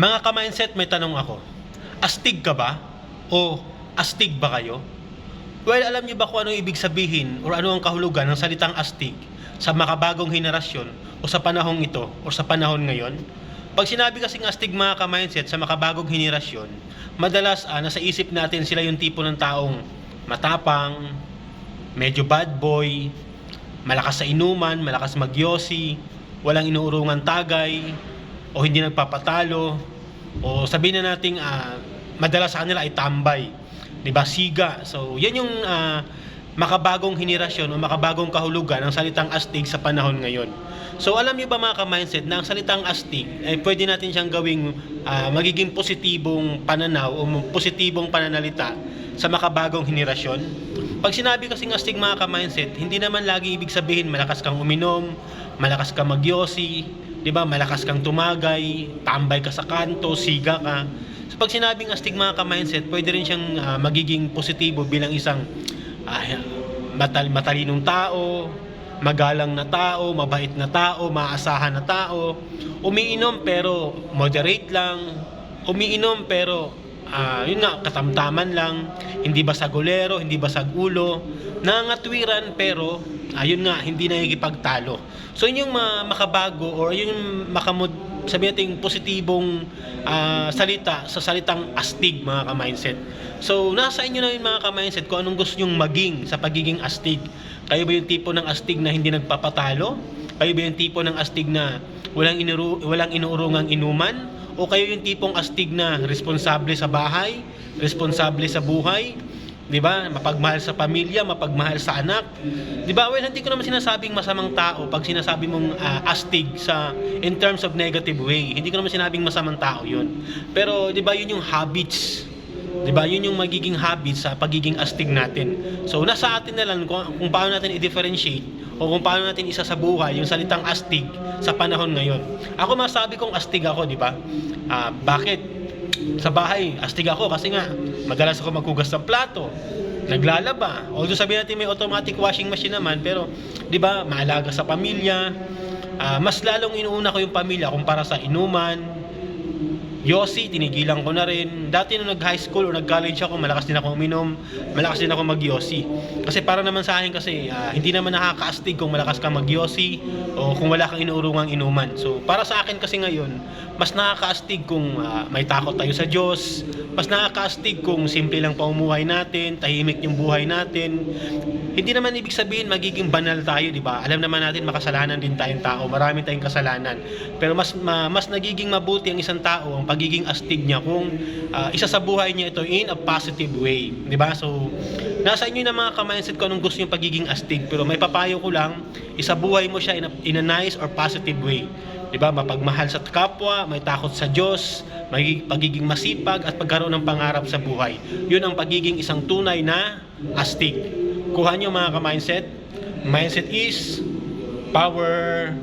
Mga ka-mindset, may tanong ako. Astig ka ba? O astig ba kayo? Well, alam niyo ba kung ano ibig sabihin o ano ang kahulugan ng salitang astig sa makabagong henerasyon o sa panahong ito o sa panahon ngayon? Pag sinabi kasing astig mga ka-mindset sa makabagong henerasyon, madalas ah, nasa isip natin sila yung tipo ng taong matapang, medyo bad boy, malakas sa inuman, malakas magyosi, walang inuurungan tagay, o hindi nagpapatalo, o sabihin na nating ah, madalas sa kanila ay tambay, 'di ba? Siga. So, 'yan yung ah, makabagong henerasyon o makabagong kahulugan ng salitang astig sa panahon ngayon. So, alam niyo ba mga ka-mindset na ang salitang astig ay pwede natin siyang gawing ah, magiging positibong pananaw o positibong pananalita sa makabagong henerasyon? Pag sinabi kasing astig mga ka-mindset, hindi naman lagi ibig sabihin malakas kang uminom, malakas kang magyosi, 'di ba? Malakas kang tumagay, tambay ka sa kanto, siga ka. So pag sinabing astig mga ka-mindset, pwede rin siyang ah, magiging positibo bilang isang ah, matal matalinong tao, magalang na tao, mabait na tao, maaasahan na tao, umiinom pero moderate lang, umiinom pero ah, yun nga, katamtaman lang, hindi basagulero, hindi basag ulo, nangatwiran pero ayun nga, hindi nakikipagtalo. So yun yung ma- makabago or yun yung makamod, sabi natin positibong ah, salita sa salitang astig mga ka-mindset. So nasa inyo na yun mga ka-mindset kung anong gusto nyong maging sa pagiging astig. Kayo ba yung tipo ng astig na hindi nagpapatalo? Kayo ba yung tipo ng astig na walang, inuru- walang inuurungang inuman? O kayo yung tipong astig na responsable sa bahay, responsable sa buhay, 'di ba? Mapagmahal sa pamilya, mapagmahal sa anak. 'Di ba? Well, hindi ko naman sinasabing masamang tao pag sinasabi mong ah, astig sa in terms of negative way. Hindi ko naman sinabing masamang tao 'yun. Pero 'di ba, 'yun yung habits 'Di ba? Yun yung magiging habit sa pagiging astig natin. So nasa atin na lang kung, kung paano natin i-differentiate o kung paano natin isa sa buhay yung salitang astig sa panahon ngayon. Ako masabi kong astig ako, 'di ba? Ah, bakit? Sa bahay, astig ako kasi nga madalas ako maghugas ng plato, naglalaba. Although sabihin natin may automatic washing machine naman, pero 'di ba, maalaga sa pamilya. Ah, mas lalong inuuna ko yung pamilya kumpara sa inuman, Yossi, tinigilan ko na rin. Dati nung nag-high school o nag-college ako, malakas din ako uminom, malakas din ako mag-Yossi. Kasi para naman sa akin kasi, ah, hindi naman nakakaastig kung malakas kang mag-Yossi o kung wala kang inuurungang inuman. So, para sa akin kasi ngayon, mas nakakaastig kung ah, may takot tayo sa Diyos, mas nakakaastig kung simple lang paumuhay natin, tahimik yung buhay natin. Hindi naman ibig sabihin magiging banal tayo, di ba? Alam naman natin makasalanan din tayong tao, marami tayong kasalanan. Pero mas ma- mas nagiging mabuti ang isang tao ang pagiging astig niya kung ah, isa sa buhay niya ito in a positive way, di ba? So nasa inyo na mga ka-mindset ko anong gusto yung pagiging astig, pero may papayo ko lang, isabuhay mo siya in a, in a nice or positive way. 'Di ba? Mapagmahal sa kapwa, may takot sa Diyos, may pagiging masipag at pagkaroon ng pangarap sa buhay. 'Yun ang pagiging isang tunay na astig. Kuha niyo mga ka-mindset. Mindset is power.